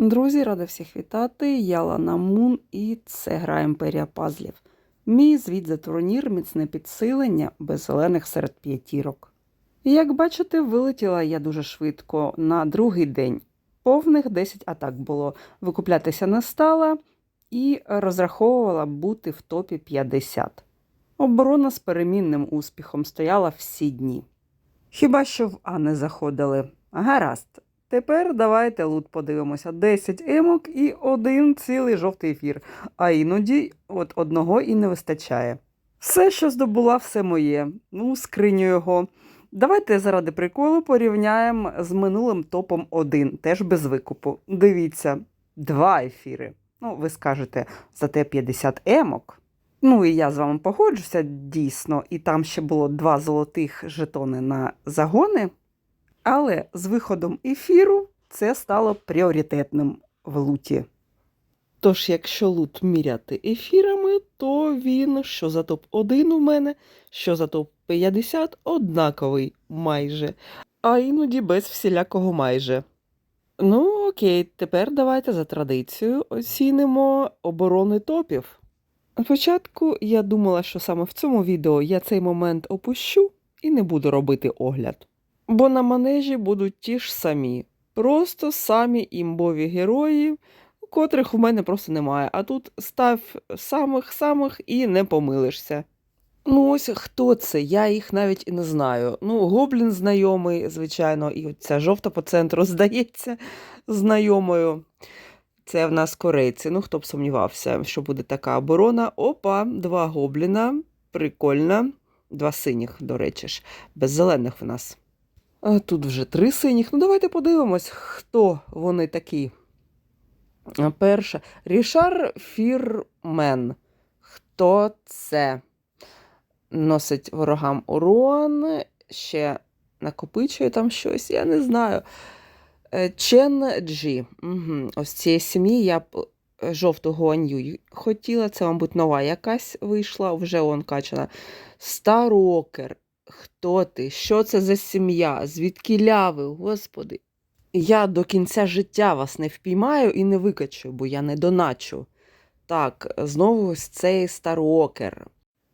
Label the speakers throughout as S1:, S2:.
S1: Друзі, рада всіх вітати. Я Лана Мун і це гра Імперія Пазлів. Мій звіт за турнір міцне підсилення без зелених серед п'ятірок. Як бачите, вилетіла я дуже швидко на другий день. Повних 10 атак було. Викуплятися не стала і розраховувала бути в топі 50. Оборона з перемінним успіхом стояла всі дні. Хіба що в А не заходили. Гаразд. Тепер давайте лут подивимося. 10 емок і один цілий жовтий ефір, а іноді от одного і не вистачає. Все, що здобула, все моє. Ну, скриню його. Давайте заради приколу порівняємо з минулим топом 1, теж без викупу. Дивіться, два ефіри. Ну, ви скажете, зате 50 емок. Ну і я з вами погоджуся, дійсно, і там ще було два золотих жетони на загони. Але з виходом ефіру це стало пріоритетним в луті. Тож, якщо лут міряти ефірами, то він, що за топ-1 у мене, що за топ-50 однаковий майже, а іноді без всілякого майже. Ну, окей, тепер давайте за традицією оцінимо оборони топів. Спочатку я думала, що саме в цьому відео я цей момент опущу і не буду робити огляд. Бо на манежі будуть ті ж самі, просто самі імбові герої, котрих у мене просто немає. А тут став самих-самих і не помилишся. Ну, ось хто це? Я їх навіть і не знаю. Ну, гоблін знайомий, звичайно, і ця жовта по центру здається знайомою. Це в нас корейці. Ну, хто б сумнівався, що буде така оборона. Опа, два гобліна. Прикольно. Два синіх, до речі ж, без зелених в нас. Тут вже три синіх. Ну, давайте подивимось, хто вони такі. Перша. Рішар Фірмен. Хто це? Носить ворогам урон, ще накопичує там щось, я не знаю. Е, Чен Джі. Угу. Ось цієї сім'ї я б е, жовту гуанью хотіла. Це, мабуть, нова якась вийшла, вже он качана. Старокер. Хто ти? Що це за сім'я? Звідки ляви, господи? Я до кінця життя вас не впіймаю і не викачу, бо я не доначу. Так, знову ось цей старокер.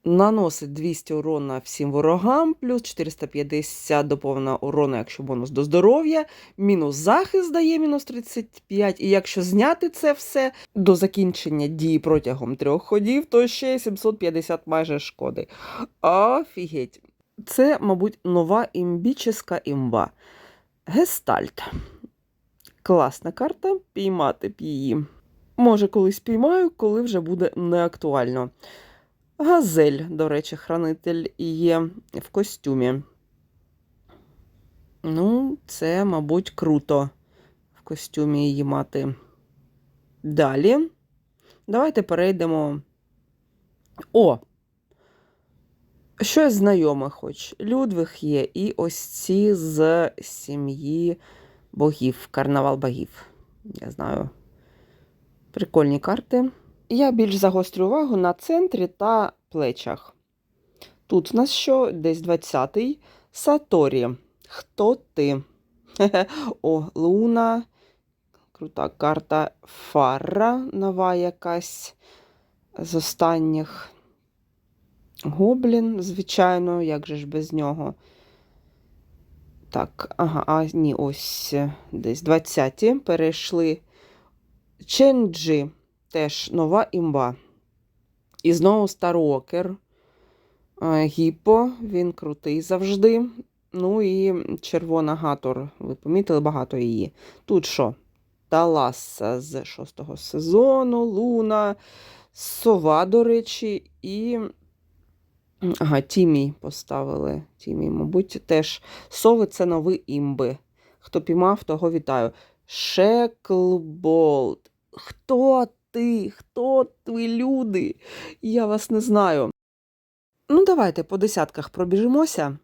S1: Наносить 200 урона всім ворогам, плюс 450 до повного урону, якщо бонус до здоров'я, мінус захист дає мінус 35. І якщо зняти це все до закінчення дії протягом трьох ходів, то ще 750 майже шкоди. Офігеть. Це, мабуть, нова імбіческа імба. Гестальт. Класна карта, піймати б її. Може, колись піймаю, коли вже буде неактуально. Газель, до речі, хранитель є в костюмі. Ну, це, мабуть, круто в костюмі її мати. Далі. Давайте перейдемо. О! Щось знайоме хоч. Людвиг є, і ось ці з сім'ї богів, карнавал богів. Я знаю. Прикольні карти. Я більш загострю увагу на центрі та плечах. Тут у нас що? Десь 20-й. Саторі. Хто ти? О, Луна. Крута карта. Фарра нова якась з останніх. Гоблін, звичайно, як же ж без нього. Так, ага, а ні, ось десь 20-ті перейшли. Ченджі теж нова імба. І знову Старокер. Гіпо, він крутий завжди. Ну і червона гатор. Ви помітили багато її. Тут що? Таласа з шостого сезону, Луна, Сова, до речі, і. Ага, Тімій поставили. Тімій, мабуть, теж сови це нові імби. Хто піймав, того вітаю. Шеклболт. Хто ти? Хто ви люди? Я вас не знаю. Ну, давайте по десятках пробіжимося.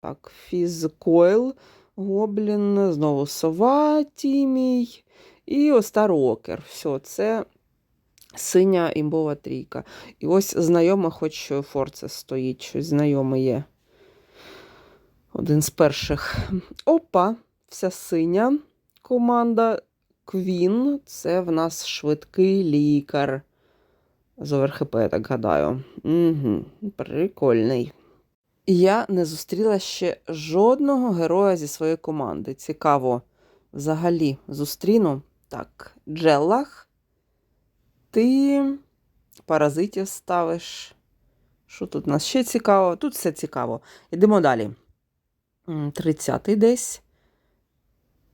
S1: Так, Фізкойл, Гоблін, знову сова, Тімій і Остарокер. Все, це синя імбова трійка. І ось знайома, хоч Форце стоїть, щось знайоме є. Один з перших. Опа, вся синя команда Квін це в нас швидкий лікар. З ОРХП, так гадаю. Угу, прикольний. Я не зустріла ще жодного героя зі своєї команди. Цікаво. Взагалі зустріну. Так, Джеллах. Ти паразитів ставиш. Що тут у нас ще цікаво? Тут все цікаво. Йдемо далі. М, 30-й десь.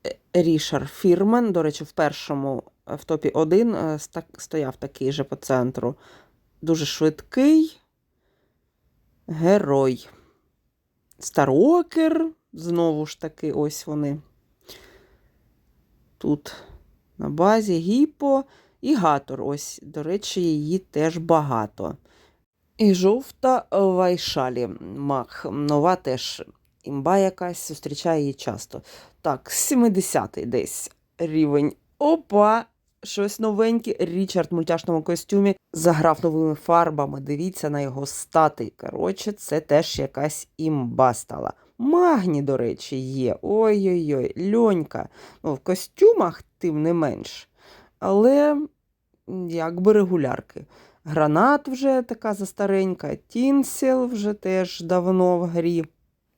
S1: Е, Рішар Фірмен. До речі, в першому е, в топі 1 е, стояв такий же по центру. Дуже швидкий. Герой. Старокер. Знову ж таки, ось вони. Тут на базі Гіпо і Гатор. Ось, до речі, її теж багато. І жовта Вайшалі. Мах. Нова теж імба якась, зустрічає її часто. Так, 70-й десь рівень. Опа! Щось новеньке. Річард в мультяшному костюмі заграв новими фарбами. Дивіться на його стати. Коротше, це теж якась імба стала. Магні, до речі, є. Ой-ой-ой, льонька. Ну, в костюмах, тим не менш. Але якби регулярки. Гранат вже така застаренька, Тінсел вже теж давно в грі.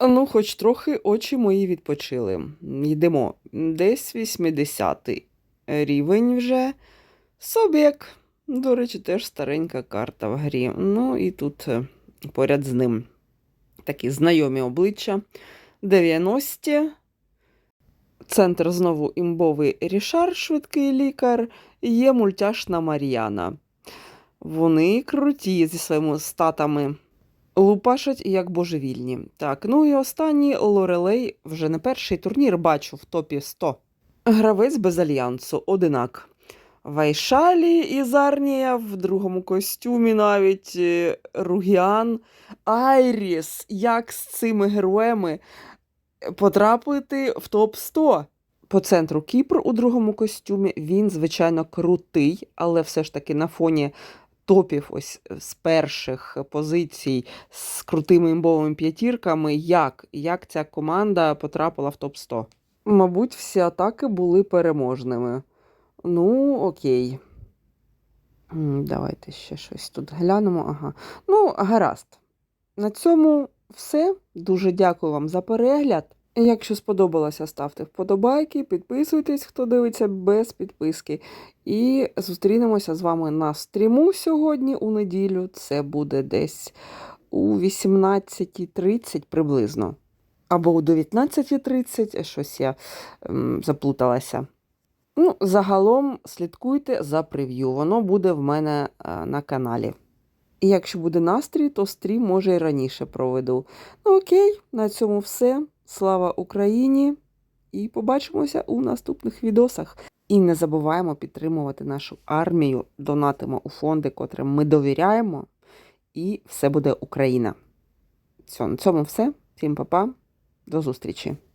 S1: Ну, хоч трохи очі мої відпочили. Йдемо. Десь 80-й рівень вже. Собєк. До речі, теж старенька карта в грі. Ну і тут е, поряд з ним такі знайомі обличчя. 90. Центр знову імбовий Рішар, швидкий лікар, є мультяшна Мар'яна. Вони круті зі своїми статами. Лупашать як божевільні. Так, ну і останній Лорелей вже не перший турнір бачу в топі 100. Гравець без альянсу, одинак. Вайшалі і Зарнія в другому костюмі навіть е, Ругіан. Айріс. Як з цими героями потрапити в топ 100? По центру Кіпр у другому костюмі. Він, звичайно, крутий, але все ж таки на фоні топів ось з перших позицій з крутими імбовими п'ятірками. Як? Як ця команда потрапила в топ 100? Мабуть, всі атаки були переможними. Ну, окей. Давайте ще щось тут глянемо. Ага. Ну, гаразд. На цьому все. Дуже дякую вам за перегляд. Якщо сподобалося, ставте вподобайки, підписуйтесь, хто дивиться без підписки. І зустрінемося з вами на стріму сьогодні у неділю. Це буде десь у 18.30 приблизно. Або у 19.30, щось я ем, заплуталася. Ну, загалом слідкуйте за прев'ю. Воно буде в мене е, на каналі. І якщо буде настрій, то стрім може і раніше проведу. Ну окей, на цьому все. Слава Україні! І побачимося у наступних відосах. І не забуваємо підтримувати нашу армію, донатимо у фонди, котрим ми довіряємо. І все буде Україна. Все, на цьому все. Всім па-па. До зустрічі!